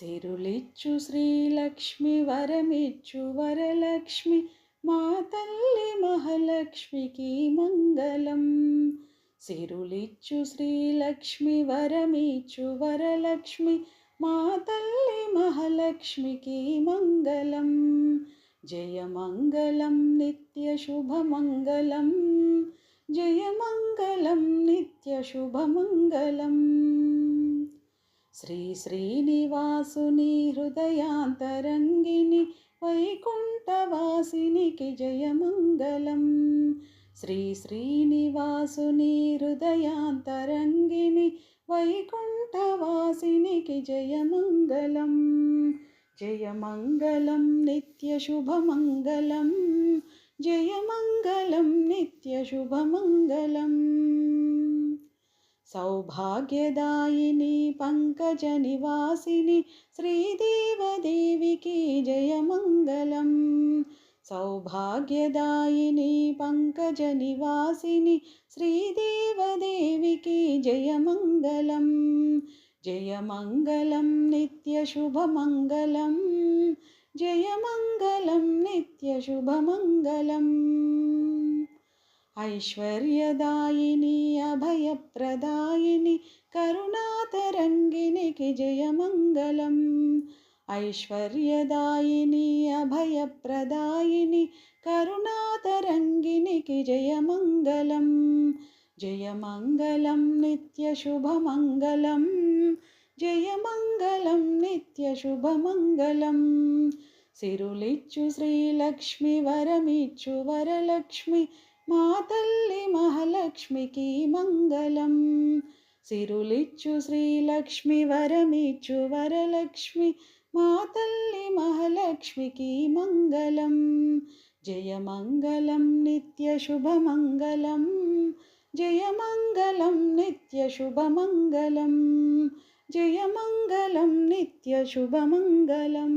సిరులిచ్చు శ్రీలక్ష్మి వరమిచ్చు వరలక్ష్మి మా తల్లి మహాలక్ష్మికి మంగళం. సిరులిచ్చు శ్రీలక్ష్మి వరమిచ్చు వరలక్ష్మి మా తల్లి మహాలక్ష్మికి మంగళం. జయమంగళం నిత్య శుభమంగళం. జయమంగళం నిత్య శుభమంగళం. శ్రీ శ్రీనివాసుని హృదయాంతరంగిణి వైకుంఠవాసినికి జయమంగళం. శ్రీ శ్రీనివాసుని హృదయాంతరంగిణి వైకుంఠవాసినికి జయమంగళం. జయమంగళం నిత్యశుభమంగళం జయమంగళం నిత్యశుభమంగళం सौभाग्यदायिनि पङ्कजनिवासिनि श्रीदेवदेविकी जयमङ्गलम्। सौभाग्यदायिनि पङ्कजनिवासिनि श्रीदेवदेविकी जयमङ्गलम्। जयमङ्गलं जय मङ्गलं नित्यशुभमङ्गलं जय नित्यशुभमङ्गलम् ఐశ్వర్యదాయిని అభయప్రదాయిని కరుణాతరంగినికి జయమంగళం. ఐశ్వర్యదాయిని అభయప్రదాయిని కరుణాతరంగినికి జయమంగళం. జయమంగళం నిత్యశుభమంగళం జయమంగళం నిత్యశుభమంగళం సిరులిచ్చు శ్రీలక్ష్మి వరమిచ్చు వరలక్ష్మి మా తల్లి మహాలక్ష్మికి మంగళం సిరులిచ్చు శ్రీలక్ష్మి వరమిచ్చు వరలక్ష్మి మా తల్లి మహాలక్ష్మికి మంగళం జయమంగళం నిత్యశుభమంగళం జయమంగళం నిత్యశుభమంగళం జయమంగళం నిత్యశుభమంగళం